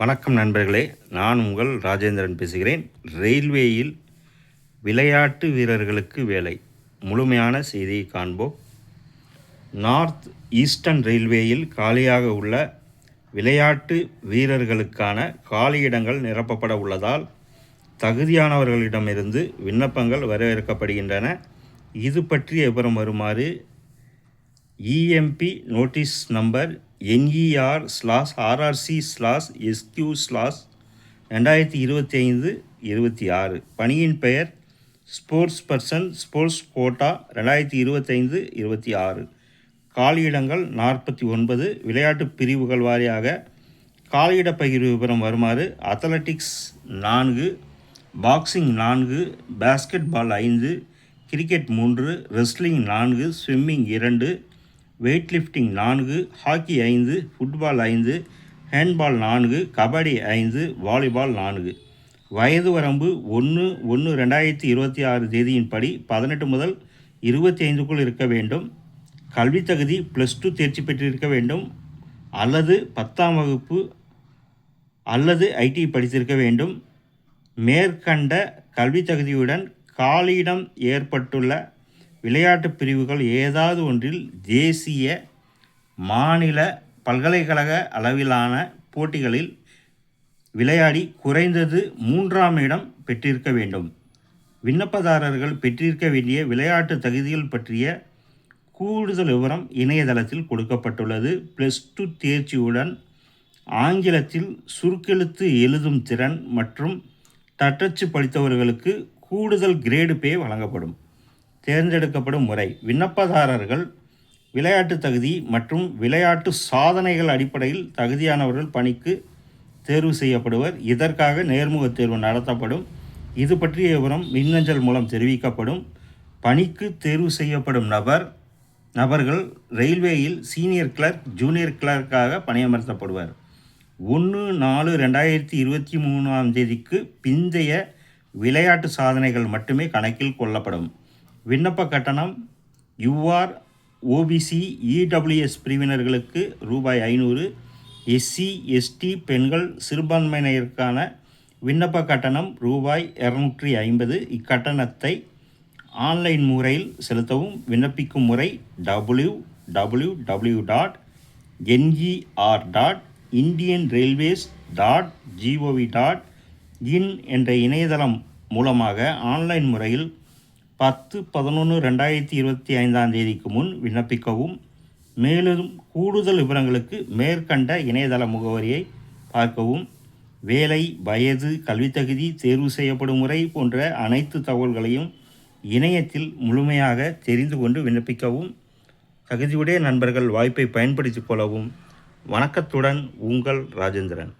வணக்கம் நண்பர்களே நான் உங்கள் ராஜேந்திரன் பேசுகிறேன். ரயில்வேயில் விளையாட்டு வீரர்களுக்கு வேலை. முழுமையான செய்தியை காண்போம். நார்த் ஈஸ்டர்ன் ரயில்வேயில் காலியாக உள்ள விளையாட்டு வீரர்களுக்கான காலியிடங்கள் நிரப்பப்பட உள்ளதால் தகுதியானவர்களிடமிருந்து விண்ணப்பங்கள் வரவேற்கப்படுகின்றன. இது பற்றிய விவரம் வருமாறு EMP notice number NER slash RRC slash SQ slash ரெண்டாயிரத்தி இருபத்தி ஐந்து இருபத்தி ஆறு. பணியின் பெயர் ஸ்போர்ட்ஸ் பர்சன் ஸ்போர்ட்ஸ் கோட்டா ரெண்டாயிரத்தி இருபத்தைந்து இருபத்தி ஆறு. காலியிடங்கள் நாற்பத்தி ஒன்பது. விளையாட்டு பிரிவுகள் வாரியாக காலியிட பகிர்வு விவரம் வருமாறு அத்லட்டிக்ஸ் நான்கு பாக்ஸிங் நான்கு பாஸ்கெட் பால் ஐந்து கிரிக்கெட் மூன்று ரெஸ்லிங் நான்கு ஸ்விம்மிங் இரண்டு வெயிட் லிஃப்டிங் நான்கு ஹாக்கி ஐந்து ஃபுட்பால் ஐந்து ஹேண்ட்பால் நான்கு கபடி ஐந்து வாலிபால் நான்கு. வயது வரம்பு ஒன்று ஒன்று ரெண்டாயிரத்தி இருபத்தி ஆறு தேதியின்படி பதினெட்டு முதல் இருபத்தி ஐந்துக்குள் இருக்க வேண்டும். கல்வி தகுதி ப்ளஸ் டூ தேர்ச்சி பெற்றிருக்க வேண்டும். அல்லது பத்தாம் வகுப்பு அல்லது ஐடி படித்திருக்க வேண்டும். மேற்கண்ட கல்வி தகுதியுடன் காலியிடம் ஏற்பட்டுள்ள விளையாட்டு பிரிவுகள் ஏதாவது ஒன்றில் தேசிய மாநில பல்கலைக்கழக அளவிலான போட்டிகளில் விளையாடி குறைந்தது மூன்றாம் இடம் பெற்றிருக்க வேண்டும். விண்ணப்பதாரர்கள் பெற்றிருக்க வேண்டிய விளையாட்டு தகுதிகள் பற்றிய கூடுதல் விவரம் இணையதளத்தில் கொடுக்கப்பட்டுள்ளது. ப்ளஸ் டூ தேர்ச்சியுடன் ஆங்கிலத்தில் சுருக்கெழுத்து எழுதும் திறன் மற்றும் தட்டச்சு படித்தவர்களுக்கு கூடுதல் கிரேடு பே வழங்கப்படும். தேர்ந்தெடுக்கப்படும் முறை. விண்ணப்பதாரர்கள் விளையாட்டு தகுதி மற்றும் விளையாட்டு சாதனைகள் அடிப்படையில் தகுதியானவர்கள் பணிக்கு தேர்வு செய்யப்படுவர். இதற்காக நேர்முகத் தேர்வு நடத்தப்படும். இது பற்றிய விவரம் மின்னஞ்சல் மூலம் தெரிவிக்கப்படும். பணிக்கு தேர்வு செய்யப்படும் நபர் நபர்கள் ரயில்வேயில் சீனியர் கிளர்க் ஜூனியர் கிளர்க்காக பணியமர்த்தப்படுவர். ஒன்று நாலு ரெண்டாயிரத்தி இருபத்தி மூணாம் தேதிக்கு பிந்தைய விளையாட்டு சாதனைகள் மட்டுமே கணக்கில் கொள்ளப்படும். விண்ணப்ப கட்டணம் யூஆர் ஓபிசி இடபிள்யூஎஸ் பிரிவினர்களுக்கு ரூபாய் ஐநூறு எஸ்சி எஸ்டி பெண்கள் சிறுபான்மையினருக்கான விண்ணப்ப கட்டணம் ரூபாய் இரநூற்றி ஐம்பது. இக்கட்டணத்தை ஆன்லைன் முறையில் செலுத்தவும் விண்ணப்பிக்கும் முறை W W W dot NGR dot Indian railways dot GOV dot in என்ற இணையதளம் மூலமாக ஆன்லைன் முறையில் பத்து பதினொன்று ரெண்டாயிரத்தி இருபத்தி ஐந்தாம் தேதிக்கு முன் விண்ணப்பிக்கவும். மேலும் கூடுதல் விவரங்களுக்கு மேற்கண்ட இணையதள முகவரியை பார்க்கவும். வேலை வயது கல்வித்தகுதி தேர்வு செய்யப்படும் முறை போன்ற அனைத்து தகவல்களையும் இணையத்தில் முழுமையாக தெரிந்து கொண்டு விண்ணப்பிக்கவும். தகுதியுடைய நண்பர்கள் வாய்ப்பை பயன்படுத்திக் கொள்ளவும். வணக்கத்துடன் உங்கள் ராஜேந்திரன்.